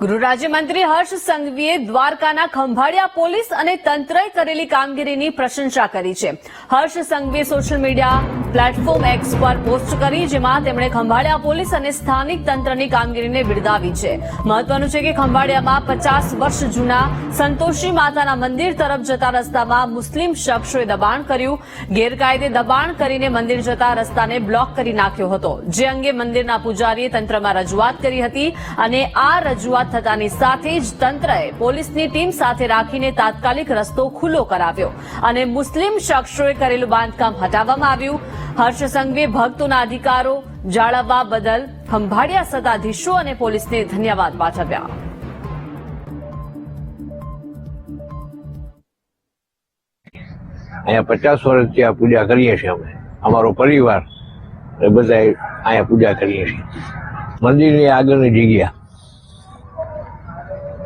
ગૃહ રાજ્યમંત્રી હર્ષ સંઘવીએ દ્વારકાના ખંભાળિયા પોલીસ અને તંત્રએ કરેલી કામગીરીની પ્રશંસા કરી છે. હર્ષ સંઘવીએ સોશિયલ મીડિયા પ્લેટફોર્મ એક્સ પર પોસ્ટ કરી, જેમાં તેમણે ખંભાળિયા પોલીસ અને સ્થાનિક તંત્રની કામગીરીને બિરદાવી છે. મહત્વનું છે કે ખંભાળિયામાં પચાસ વર્ષ જૂના સંતોષી માતાના મંદિર તરફ જતા રસ્તામાં મુસ્લિમ શખ્સોએ દબાણ કર્યું. ગેરકાયદે દબાણ કરીને મંદિર જતા રસ્તાને બ્લોક કરી નાખ્યો હતો. જે અંગે મંદિરના પૂજારીએ તંત્રમાં રજૂઆત કરી હતી અને આ રજૂઆત થતાની સાથે જ તંત્રએ પોલીસની ટીમ સાથે રાખીને તાત્કાલિક રસ્તો ખુલ્લો કરાવ્યો અને મુસ્લિમ શખ્સોએ કરેલું બાંધકામ હટાવવામાં આવ્યું. હર્ષ સંઘવીએ ભક્તોના અધિકારો, જાળવવા બદલ ખંભાળિયા સત્તાધીશો અને પોલીસને ધન્યવાદ પાઠવ્યા. અહીંયા પચાસ વર્ષથી આ પૂજા કરીએ છીએ અમે. અમારો પરિવાર બધા અહીંયા પૂજા કરીએ છીએ. મંદિરની આગળની જગ્યા.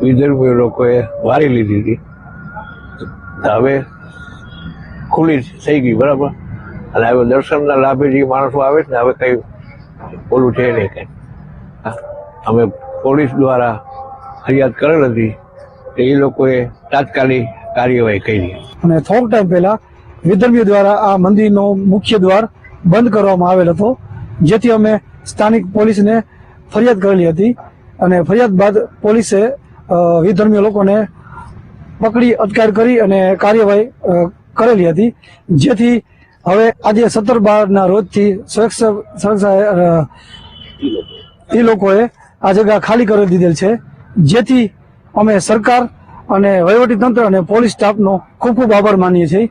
વિધર્મીઓ લોકોએ વારી લીધી હતી. હવે ખુલ્લી થઈ ગઈ, બરાબર? અને હવે દર્શનના લાભે જે માણસો આવે છે ને, હવે કઈ ઓલું છે નહીં કઈ. અમે પોલીસ દ્વારા ફરિયાદ કરેલ હતી એ લોકોએ તાત્કાલિક કાર્યવાહી કરી. અને થોડોક ટાઈમ પહેલા વિદર્ભી દ્વારા આ મંદિરનો મુખ્ય દ્વાર બંધ કરવામાં આવેલ હતો, જેથી અમે સ્થાનિક પોલીસને ફરિયાદ કરેલી હતી. અને ફરિયાદ બાદ પોલીસે વિધર્મીય લોકોને પકડી, અટકાયત કરી અને કાર્યવાહી કરેલી હતી. જેથી હવે આજે સત્તર બારના રોજથી સુરક્ષા એ લોકોએ આ જગ્યા ખાલી કરી દીધેલ છે. જેથી અમે સરકાર અને વહીવટી તંત્ર અને પોલીસ સ્ટાફનો ખૂબ ખૂબ આભાર માનીએ છીએ.